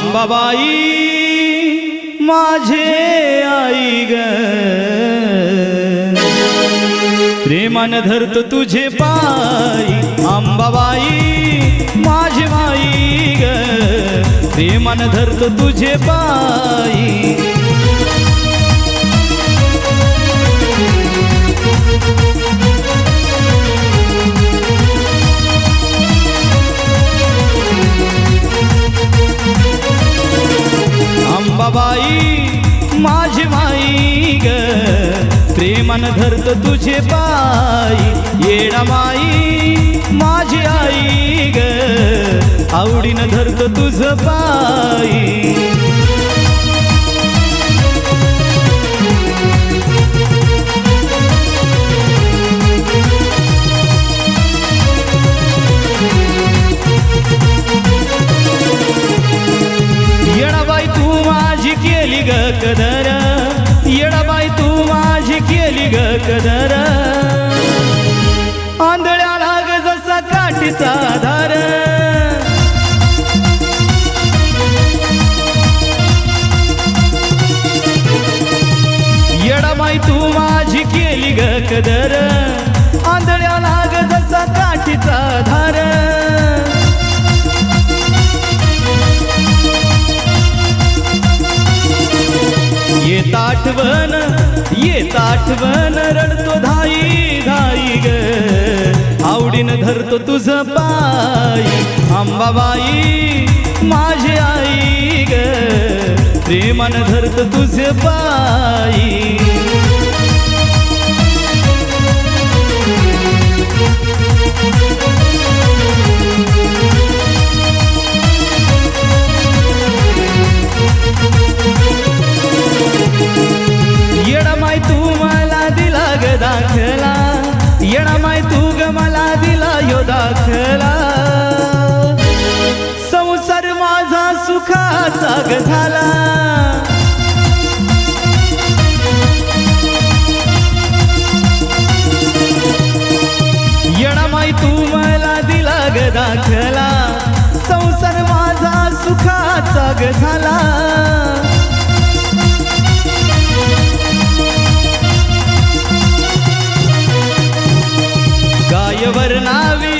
अंबाबाई माझे आई ग. प्रेमान धरत तुझे पायी अंबाबाई माझे माई ग. प्रेमान धरत तुझे पायी बाई माझी माई ग. प्रेमान धरत तुझे पायी येणा माई माझी आई ग. आवडीनं धरत तुझ पायी. ग कदर. येडाबाई तू माझी केली ग कदर. आंधळ्याला ग जसा काठीचा आधार. येत आठवण येत आठवण रडतो धाई धाई ग. आवडीनं धरतो तुझ पायी अंबाबाई माझी आई ग. प्रेमानं धरतो तुझ पायी. राग झाला. झाला येडामाई तू मला दिला ग दाखला. संसार माझा सुखाचा ग झाला. गायवर नावी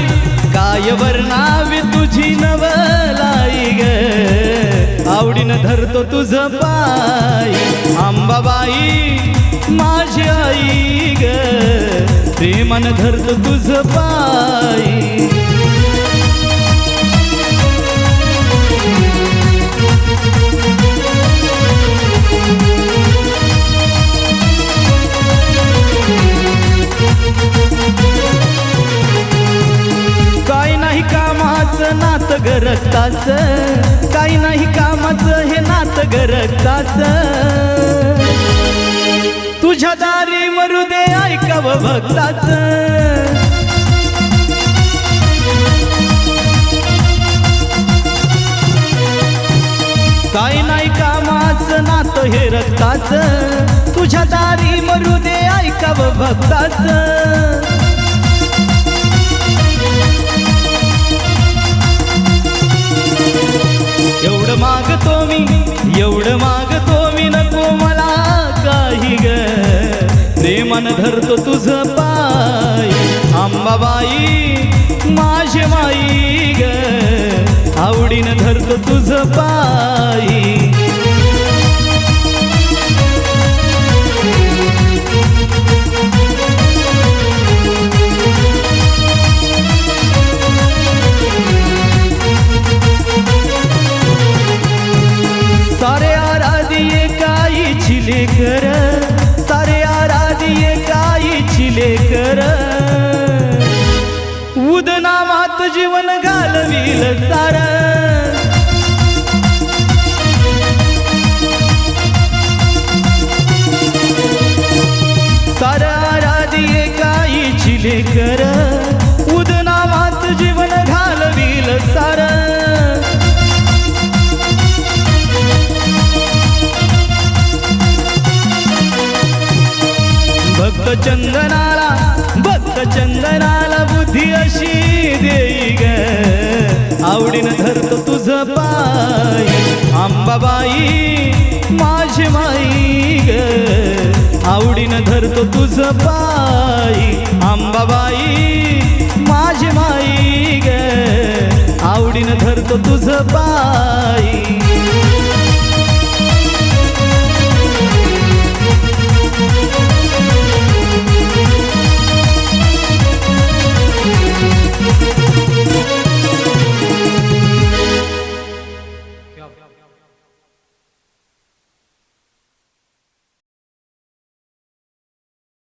गायवर नावी तुझी न ग धरतो तुझ पाय. अंबाबाई माझी आई ग प्रेमानं धरतो तुझ पाय. काय नाही कामाचं नात ग रक्ताचं काय नाही का माझं हे नात ग तुझ्या दारी मरू दे ऐकाव भक्ताच. काय नाही कामाचं नातं हे रक्ताच. तुझ्या दारी मरू दे ऐकाव मन धरतो तुझ पाय. अंबाबाई माझे माई ग. आवडीनं धरतो तुझ पाय. छिले कर उदनामात जीवन घालविल सार. सार आराधिये काही छिले कर उदनामात जीवन घालविल सार. भक्त चंदनाला बुद्धी अशी देई ग आवडीनं धरतो तुझं पाय. आंबाबाई माझी माई ग आवडीनं धरतो तुझं पाय. आंबाबाई माझी माई ग आवडीनं धरतो तुझं पाय.